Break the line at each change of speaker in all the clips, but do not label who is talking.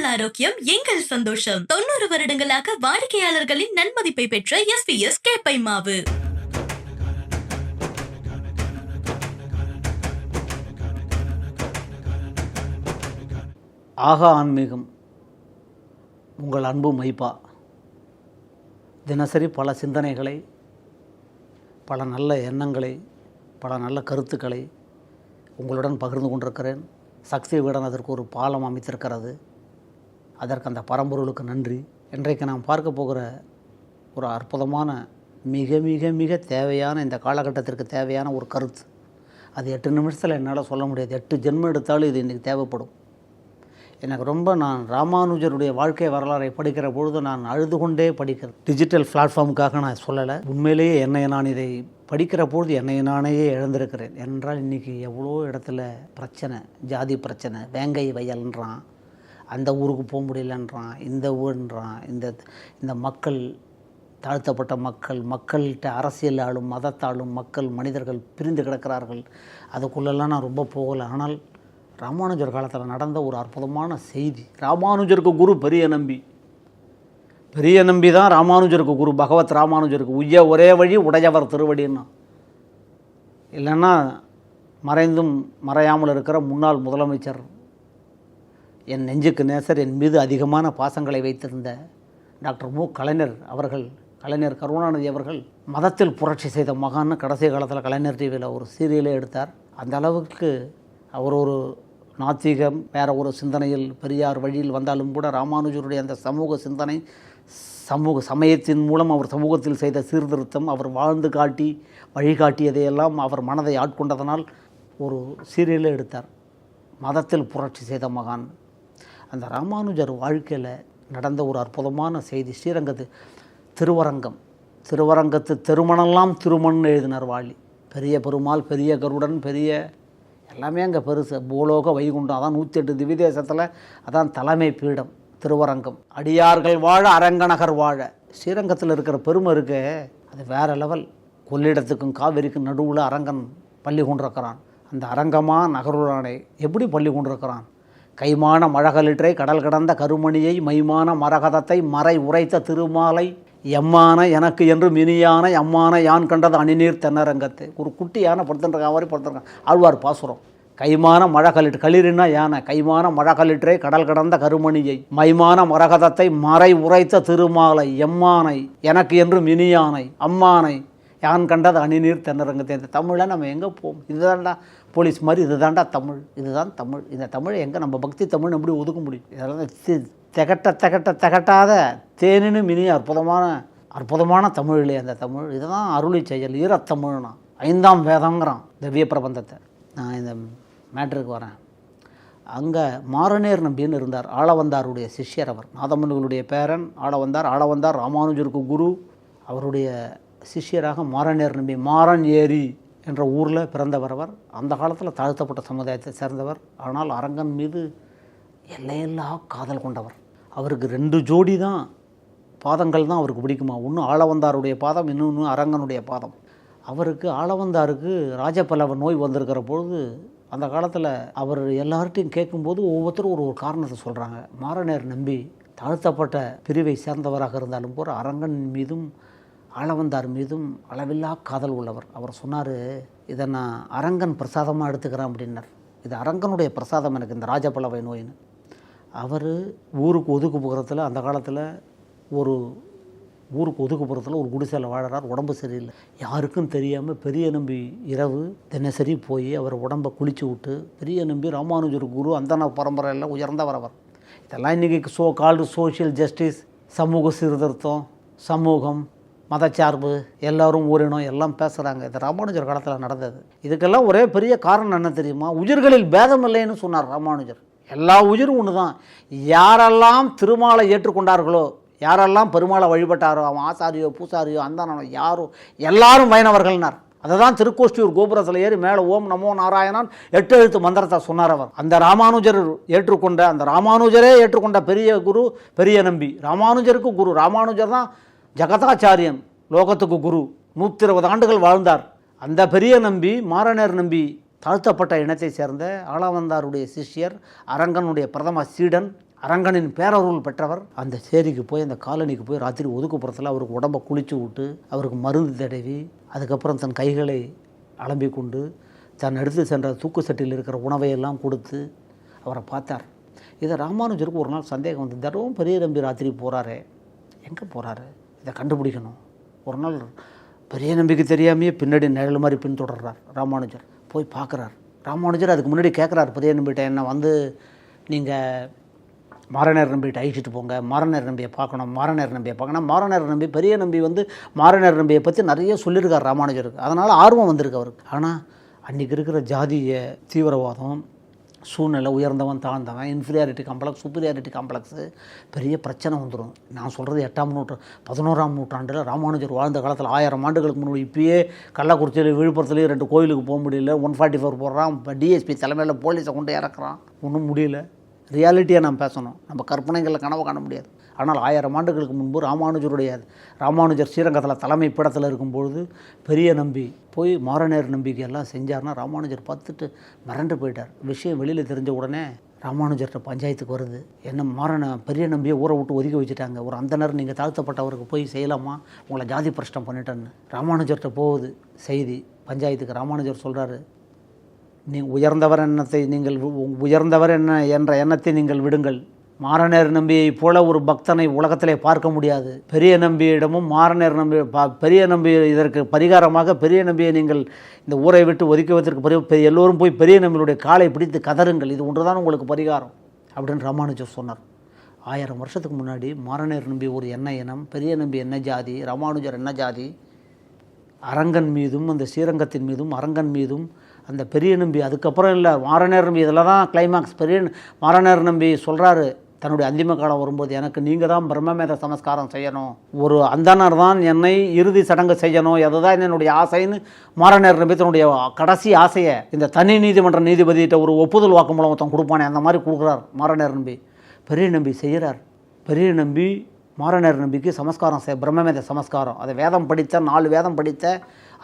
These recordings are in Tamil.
உங்கள் ஆரோக்கியம் எங்கள் சந்தோஷம். தொண்ணூறு வருடங்களாக வாடிக்கையாளர்களின் நன்மதிப்பை பெற்ற எஸ் பி எஸ் கேப்பை மாவு.
ஆகா ஆன்மீகம் உங்கள் அன்பு மைப்பா தினசரி பல சிந்தனைகளை பல நல்ல எண்ணங்களை பல நல்ல கருத்துக்களை உங்களுடன் பகிர்ந்து கொண்டிருக்கிறேன். சக்தி வீடன் அதற்கு ஒரு பாலம் அமைத்திருக்கிறது. அதற்கு அந்த பரம்பொருளுக்கு நன்றி. இன்றைக்கு நாம் பார்க்க போகிற ஒரு அற்புதமான மிக மிக மிக தேவையான இந்த காலகட்டத்திற்கு தேவையான ஒரு கருத்து. அது எட்டு நிமிஷத்தில் என்னால் சொல்ல முடியாது. எட்டு ஜென்மம் எடுத்தாலும் இது இன்றைக்கி தேவைப்படும். எனக்கு ரொம்ப நான் ராமானுஜருடைய வாழ்க்கை வரலாறை படிக்கிற பொழுது நான் அழுது கொண்டே படிக்கிறேன். டிஜிட்டல் பிளாட்ஃபார்முக்காக நான் சொல்லலை. உண்மையிலேயே என்னை நான் இதை படிக்கிற பொழுது என்னை நானே இழந்திருக்கிறேன். என்றால் இன்றைக்கி எவ்வளோ இடத்துல பிரச்சனை ஜாதி பிரச்சனை வேங்கை வயல்ன்றான். அந்த ஊருக்கு போக முடியலன்றான் இந்த ஊருன்றான் இந்த இந்த மக்கள் தாழ்த்தப்பட்ட மக்கள் மக்கள்கிட்ட அரசியல் ஆளும் மதத்தாலும் மக்கள் மனிதர்கள் பிரிந்து கிடக்கிறார்கள். அதுக்குள்ளெல்லாம் நான் ரொம்ப போகலை. ஆனால் ராமானுஜர் காலத்தில் நடந்த ஒரு அற்புதமான செய்தி. ராமானுஜருக்கு குரு பெரிய நம்பி. பெரிய நம்பி தான் ராமானுஜருக்கு குரு. பகவத் ராமானுஜருக்கு உய்ய ஒரே வழி உடையவர் திருவடின்னா. இல்லைன்னா மறைந்தும் மறையாமல் இருக்கிற முன்னாள் முதலமைச்சர் என் நெஞ்சுக்கு நேசர் என் மீது அதிகமான பாசங்களை வைத்திருந்த டாக்டர் மு. கலைஞர் அவர்கள் கலைஞர் கருணாநிதி அவர்கள் மதத்தில் புரட்சி செய்த மகான்னு கடைசி காலத்தில் கலைஞர் டிவியில் ஒரு சீரியலே எடுத்தார். அந்த அளவுக்கு அவர் ஒரு நாத்திகம் வேற ஒரு சிந்தனையில் பெரியார் வழியில் வந்தாலும் கூட ராமானுஜருடைய அந்த சமூக சிந்தனை சமூக சமயத்தின் மூலம் அவர் சமூகத்தில் செய்த சீர்திருத்தம் அவர் வாழ்ந்து காட்டி வழிகாட்டியதையெல்லாம் அவர் மனதை ஆட்கொண்டதனால் ஒரு சீரியலே எடுத்தார். மதத்தில் புரட்சி செய்த மகான் அந்த ராமானுஜர் வாழ்க்கையில் நடந்த ஒரு அற்புதமான செய்தி. ஸ்ரீரங்கத்து திருவரங்கம். திருவரங்கத்து திருமணம்லாம் திருமண் எழுதினார் வாலி பெரிய பெருமாள் பெரிய கருடன் பெரிய எல்லாமே அங்கே பெருசு. பூலோக வைகுண்டம் அதான் நூற்றி எட்டு திவிதேசத்தில் அதான் தலைமை பீடம் திருவரங்கம். அடியார்கள் வாழ அரங்கநகர் வாழ. ஸ்ரீரங்கத்தில் இருக்கிற பெருமை இருக்கு அது வேற லெவல். கொள்ளிடத்துக்கும் காவிரிக்கும் நடுவில் அரங்கன் பள்ளி கொண்டிருக்கிறான். அந்த அரங்கமாக நகருளானை எப்படி பள்ளி கொண்டிருக்கிறான்? கைமான மழகலிற்றை கடல் கடந்த கருமணியை மைமான மரகதத்தை மறை உரைத்த திருமாலை எம்மான எனக்கு என்று மினியான எம்மான யான் கண்டது அணிநீர் தென்னரங்கத்தை. ஒரு குட்டி யானை படுத்துருக்க மாதிரி படுத்துருக்கான் ஆழ்வார் பாசுரம். கைமான மழகலிட்டு களிரினா யானை? கைமான மழகலிற்றே கடல் கடந்த கருமணியை மைமான மரகதத்தை மறை உரைத்த திருமாலை எம்மானை எனக்கு என்று மினியானை அம்மானை யான் கண்டது அணிநீர் தென்னரங்கத்தை. இந்த தமிழை நம்ம எங்கே போவோம்? இதுதான்டா போலீஸ் மாதிரி இதுதான்டா தமிழ் இதுதான் தமிழ். இந்த தமிழை எங்கே நம்ம பக்தி தமிழ் எப்படி ஒதுக்க முடியும்? இதெல்லாம் தி- திகட்ட திகட்ட திகட்டாத தேனினும் இனி அற்புதமான அற்புதமான தமிழிலே அந்த தமிழ்? இதுதான் அருளி செயல் ஈரத்தமிழ்னா. ஐந்தாம் வேதங்கிறான் திவ்ய பிரபந்தத்தை. நான் இந்த மேட்ருக்கு வரேன். அங்கே மாரநேர் நம்பின்னு இருந்தார் ஆளவந்தாருடைய சிஷ்யர் அவர். நாதமன்களுடைய பேரன் ஆளவந்தார் ஆளவந்தார் ராமானுஜருக்கு குரு. அவருடைய சிஷ்யராக மாரநேர் நம்பி மாறன் ஏரி என்ற ஊரில் பிறந்தவர் அவர். அந்த காலத்தில் தாழ்த்தப்பட்ட சமுதாயத்தை சேர்ந்தவர். ஆனால் அரங்கன் மீது எல்லையெல்லாம் காதல் கொண்டவர். அவருக்கு ரெண்டு ஜோடி தான் பாதங்கள் தான் அவருக்கு பிடிக்குமா? ஒன்று ஆளவந்தாருடைய பாதம் இன்னொன்று அரங்கனுடைய பாதம். அவருக்கு ஆளவந்தாருக்கு ராஜபல்லவ நோய் வந்திருக்கிற பொழுது அந்த காலத்தில் அவர் எல்லார்ட்டையும் கேட்கும்போது ஒவ்வொருத்தரும் ஒரு ஒரு காரணத்தை சொல்கிறாங்க மாரநேர் நம்பி தாழ்த்தப்பட்ட பிரிவை சேர்ந்தவராக இருந்தாலும் கூட அரங்கன் மீதும் ஆளவந்தார் மீதும் அளவில்லா காதல் உள்ளவர். அவர் சொன்னார் இதை நான் அரங்கன் பிரசாதமாக எடுத்துக்கிறேன் அப்படின்னார். இது அரங்கனுடைய பிரசாதம் எனக்கு இந்த ராஜபல்லவை நோயின்னு. அவர் ஊருக்கு ஒதுக்குப்புறத்தில் அந்த காலத்தில் ஒரு ஊருக்கு ஒதுக்குப்புறத்தில் ஒரு குடிசையில் வாழறார் உடம்பு சரியில்லை. யாருக்கும் தெரியாமல் பெரிய நம்பி இரவு தினசரி போய் அவர் உடம்பை குளிச்சு விட்டு பெரிய நம்பி ராமானுஜர் குரு அந்தன பரம்பரையில் உயர்ந்தவர் அவர். இதெல்லாம் இன்றைக்கி சோ கால்டு சோஷியல் ஜஸ்டிஸ் சமூக சீர்திருத்தம் சமூகம் மதச்சார்பு எல்லோரும் ஊரினம் எல்லாம் பேசுகிறாங்க இது ராமானுஜர் காலத்தில் நடந்தது. இதுக்கெல்லாம் ஒரே பெரிய காரணம் என்ன தெரியுமா? உயிர்களில் பேதம் இல்லைன்னு சொன்னார் ராமானுஜர். எல்லா உயிரும் ஒன்று தான் யாரெல்லாம் திருமாலை ஏற்றுக்கொண்டார்களோ யாரெல்லாம் பெருமாளை வழிபட்டாரோ அவன் ஆசாரியோ பூசாரியோ அந்தானோ யாரோ எல்லாரும் வைணவர்கள்னார். அதை தான் திருக்கோஷ்டியூர் கோபுரத்தில் ஏறி மேலே ஓம் நமோ நாராயணன் எட்டு எழுத்து மந்திரத்தை சொன்னார் அவர். அந்த ராமானுஜர் ஏற்றுக்கொண்ட அந்த ராமானுஜரே ஏற்றுக்கொண்ட பெரிய குரு பெரிய நம்பி. ராமானுஜருக்கு குரு. ராமானுஜர் தான் ஜகதாச்சாரியன் லோகத்துக்கு குரு நூற்றி இருபது ஆண்டுகள் வாழ்ந்தார். அந்த பெரிய நம்பி மாரநேர் நம்பி தாழ்த்தப்பட்ட இனத்தை சேர்ந்த ஆளாவந்தாருடைய சிஷ்யர் அரங்கனுடைய பிரதம சீடன் அரங்கனின் பேரருள் பெற்றவர் அந்த சேரிக்கு போய் அந்த காலனிக்கு போய் ராத்திரி ஒதுக்குப்புறத்தில் அவருக்கு உடம்பை குளிச்சு விட்டு அவருக்கு மருந்து தடவி அதுக்கப்புறம் தன் கைகளை அலம்பி கொண்டு தன் எடுத்து சென்ற தூக்கு சட்டியில் இருக்கிற உணவையெல்லாம் கொடுத்து அவரை பார்த்தார். இதை ராமானுஜருக்கு ஒரு நாள் சந்தேகம் வந்து தடவும் பெரிய நம்பி ராத்திரி போகிறாரே எங்கே போகிறாரு இதை கண்டுபிடிக்கணும். ஒரு நாள் பெரிய நம்பிக்கை தெரியாமையே பின்னாடி நிழல் மாதிரி பின்தொடர்றார் ராமானுஜர். போய் பார்க்குறார். ராமானுஜர் அதுக்கு முன்னாடி கேட்குறாரு பெரிய நம்பிகிட்ட என்ன வந்து நீங்கள் மாரநேர் நம்பிகிட்ட அழிச்சிட்டு போங்க மாரநேர் நம்பியை பார்க்கணும் மாரநேர் நம்பியை பார்க்கணும். மாரநேர் நம்பி பெரிய நம்பி வந்து மாரநேர் நம்பியை பற்றி நிறைய சொல்லியிருக்கார் ராமானுஜருக்கு. அதனால் ஆர்வம் வந்திருக்கு அவருக்கு. ஆனால் அன்றைக்கி இருக்கிற ஜாதிய தீவிரவாதம் சூழ்நிலை உயர்ந்தவன் தாழ்ந்தவன் இன்ஃபீரியாரிட்டி காம்ப்ளெக்ஸ் சூப்பீரியாரிட்டி காம்ப்ளெக்ஸு பெரிய பிரச்சனை வந்துடும் நான் சொல்கிறது எட்டாம் நூற்று பதினோராம் நூற்றாண்டில் ராமானுஜர் வாழ்ந்த காலத்தில் ஆயிரம் ஆண்டுகளுக்கு முன்னாடி இப்பயே கள்ளக்குறிச்சியில் விழுப்புரத்துலேயும் ரெண்டு கோயிலுக்கு போக முடியல. ஒன் ஃபார்ட்டி ஃபோர் போடுறான். இப்போ டிஎஸ்பி தலைமையில் போலீஸை கொண்டு இறக்குறான். ஒன்றும் முடியல. ரியாலிட்டியாக நம்ம பேசணும். நம்ம கற்பனைகளில் கனவு காண முடியாது. ஆனால் ஆயிரம் ஆண்டுகளுக்கு முன்பு ராமானுஜருடைய ராமானுஜர் ஸ்ரீரங்கத்தில் தலைமை படத்தில் இருக்கும்பொழுது பெரிய நம்பி போய் மாரநேர் நம்பிக்கை எல்லாம் செஞ்சார்னா ராமானுஜர் பார்த்துட்டு மறண்டு போயிட்டார். விஷயம் வெளியில் தெரிஞ்ச உடனே ராமானுஜர்கிட்ட பஞ்சாயத்துக்கு வருது. என்ன மாறன பெரிய நம்பியை ஊரை விட்டு ஒதுக்கி வச்சுட்டாங்க. ஒரு அந்தனர் நீங்கள் தாழ்த்தப்பட்டவருக்கு போய் செய்யலாமா? உங்களை ஜாதி பிரஷ்டம் பண்ணிட்டேன்னு. ராமானுஜர்கிட்ட போகுது செய்தி. பஞ்சாயத்துக்கு ராமானுஜர் சொல்கிறாரு நீ உயர்ந்தவர் எண்ணத்தை நீங்கள் உயர்ந்தவர் என்ன என்ற எண்ணத்தை நீங்கள் விடுங்கள். மாரநேர் நம்பியை போல ஒரு பக்தனை உலகத்திலே பார்க்க முடியாது. பெரிய நம்பியிடமும் மாரநேர் நம்பி பெரிய நம்பி இதற்கு பரிகாரமாக பெரிய நம்பியை நீங்கள் இந்த ஊரை விட்டு ஒதுக்குவதற்கு பரி எல்லோரும் போய் பெரிய நம்பியுடைய காலை பிடித்து கதருங்கள் இது ஒன்றுதான் உங்களுக்கு பரிகாரம் அப்படின்னு ராமானுஜர் சொன்னார். ஆயிரம் வருஷத்துக்கு முன்னாடி மாரநேர் நம்பி ஒரு என்ன இனம் பெரிய நம்பி என்ன ஜாதி ராமானுஜர் என்ன ஜாதி? அரங்கன் மீதும் அந்த ஸ்ரீரங்கத்தின் மீதும் அரங்கன் மீதும் அந்த பெரிய நம்பி அதுக்கப்புறம் இல்லை மாரநேர் நம்பி இதில் தான் கிளைமாக்ஸ் பெரிய மாரநேர் நம்பி சொல்கிறாரு தன்னுடைய அந்திம காலம் வரும்போது எனக்கு நீங்கள் தான் பிரம்மமேத சமஸ்காரம் செய்யணும். ஒரு அந்தனர் தான் என்னை இறுதி சடங்கு செய்யணும். அதுதான் என்னுடைய ஆசைன்னு மாரநேர் நம்பி தன்னுடைய கடைசி ஆசையை இந்த தனி நீதிமன்ற நீதிபதியிட்ட ஒரு ஒப்புதல் வாக்குமூலம் ஒருத்தன் கொடுப்பானே அந்த மாதிரி கொடுக்குறார் மாரநேர் நம்பி. பெரிய நம்பி செய்கிறார். பெரிய நம்பி மாரநேர் நம்பிக்கு சமஸ்காரம் செய் பிரம்மமேத சமஸ்காரம். அதை வேதம் படித்த நாலு வேதம் படித்த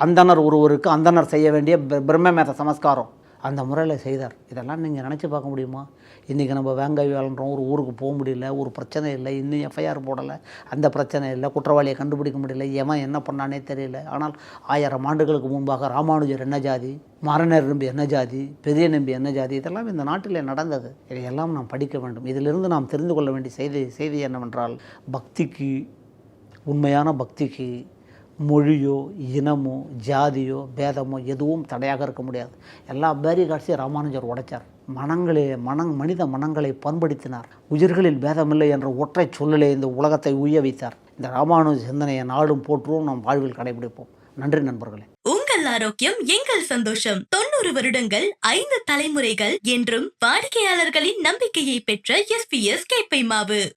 அந்தனர் ஒருவருக்கு அந்தனர் செய்ய வேண்டிய பிரம்மமேத சமஸ்காரம். அந்த முறையில் செய்தார். இதெல்லாம் நீங்கள் நினச்சி பார்க்க முடியுமா? இன்றைக்கி நம்ம வேங்காய் வாழ்கிறோம் ஒரு ஊருக்கு போக முடியல ஒரு பிரச்சனை இல்லை இன்னும் எஃப்ஐஆர் போடலை அந்த பிரச்சனை இல்லை குற்றவாளியை கண்டுபிடிக்க முடியல எவன் என்ன பண்ணானே தெரியல. ஆனால் ஆயிரம் ஆண்டுகளுக்கு முன்பாக ராமானுஜர் என்ன ஜாதி? மாரநேர் நம்பி என்ன ஜாதி? பெரிய நம்பி என்ன ஜாதி? இதெல்லாம் இந்த நாட்டில் நடந்தது. இதையெல்லாம் நாம் படிக்க வேண்டும். இதிலிருந்து நாம் தெரிந்து கொள்ள வேண்டிய செய்தி செய்தி என்னவென்றால் பக்திக்கு உண்மையான பக்திக்கு மொழியோ இனமோ ஜாதியோ பேதமோ எதுவும் தடையாக இருக்க முடியாது. எல்லா பேரிகாட்சியும் ராமானுஜர் உடைச்சார். மனங்களே மனங் மனித மனங்களை பண்படுத்தினார். உயிர்களில் பேதமில்லை என்ற ஒற்றை சொல்லலே இந்த உலகத்தை உய்ய வைத்தார். இந்த ராமானுஜ சிந்தனையை நாடும் போற்றுவோம் நம் வாழ்வில் கடைபிடிப்போம். நன்றி நண்பர்களே.
உங்கள் ஆரோக்கியம் எங்கள் சந்தோஷம். தொண்ணூறு வருடங்கள் ஐந்து தலைமுறைகள் என்றும் வாடிக்கையாளர்களின் நம்பிக்கையை பெற்ற எஸ்பிஎஸ் கேப்பை மாவு.